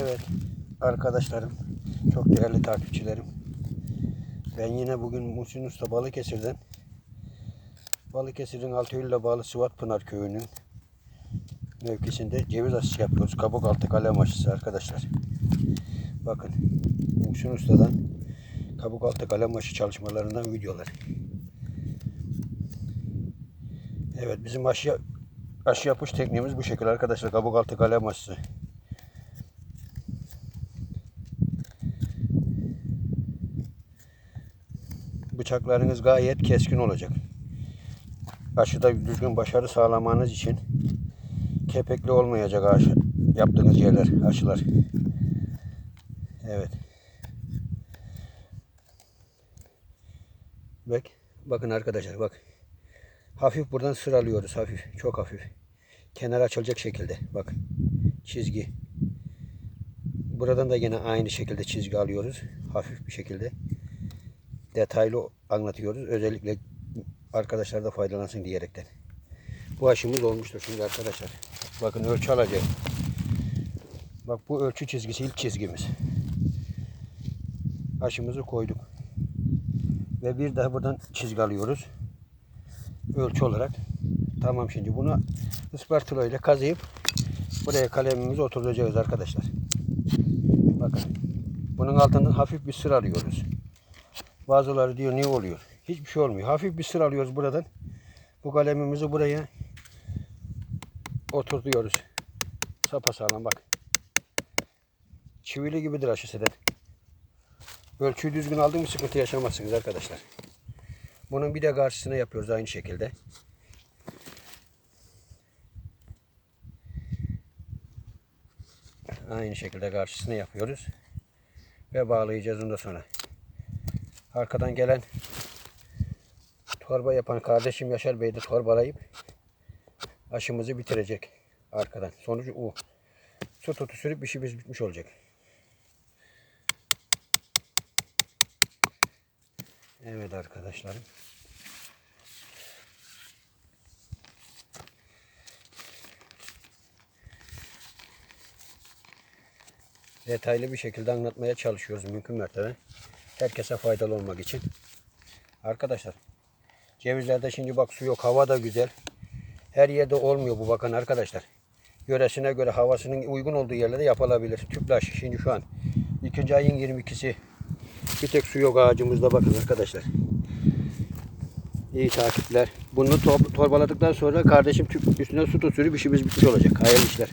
Evet arkadaşlarım, çok değerli takipçilerim. Ben yine bugün Muhsin Usta Balıkesir'den Balıkesir'in Altıyol'la bağlı Sıvat Pınar Köyü'nün mevkisinde ceviz aşısı yapıyoruz. Kabuk altı kalem aşısı arkadaşlar. Bakın Muhsin Usta'dan kabuk altı kalem aşı çalışmalarından videolar. Evet bizim aşı, aşı yapış tekniğimiz bu şekilde arkadaşlar. Kabuk altı kalem aşısı. Bıçaklarınız gayet keskin olacak. Aşıda düzgün başarı sağlamanız için kepekli olmayacak aşı, yaptığınız yerler, aşılar. Evet. Bak, bakın arkadaşlar bak. Hafif buradan sıralıyoruz hafif, çok hafif. Kenar açılacak şekilde bak. Çizgi. Buradan da yine aynı şekilde çizgi alıyoruz. Hafif bir şekilde detaylı anlatıyoruz. Özellikle arkadaşlar da faydalansın diyerekten. Bu aşımız olmuştur şimdi arkadaşlar. Bakın ölçü alacak. Bak bu ölçü çizgisi ilk çizgimiz. Aşımızı koyduk. Ve bir daha buradan çizgi alıyoruz. Ölçü olarak. Tamam şimdi bunu ıspartula ile kazıyıp buraya kalemimizi oturtacağız arkadaşlar. Bakın. Bunun altından hafif bir sır alıyoruz. Bazıları diyor ne oluyor? Hiçbir şey olmuyor. Hafif bir sır alıyoruz buradan. Bu kalemimizi buraya oturtuyoruz. Sapasağlam bak. Çivili gibidir aşısıdan. Ölçüyü düzgün aldın mı sıkıntı yaşamazsınız arkadaşlar. Bunun bir de karşısına yapıyoruz aynı şekilde. Aynı şekilde karşısına yapıyoruz. Ve bağlayacağız ondan sonra. Arkadan gelen torba yapan kardeşim Yaşar Bey de torbalayıp aşımızı bitirecek arkadan. Sonucu o. Su tutu sürüp işimiz bitmiş olacak. Evet arkadaşlarım. Detaylı bir şekilde anlatmaya çalışıyoruz mümkün mertebe. Herkese faydalı olmak için. Arkadaşlar cevizlerde şimdi bak su yok hava da güzel. Her yerde olmuyor bu bakın arkadaşlar. Yöresine göre havasının uygun olduğu yerlerde yapılabilir. Tüplaş şimdi şu an ikinci ayın 22'si. Bir tek su yok ağacımızda bakın arkadaşlar. İyi takipler. Bunu tor- torbaladıktan sonra kardeşim tüp üstüne su tutuyor işimiz bitmiş olacak. Hayırlı işler.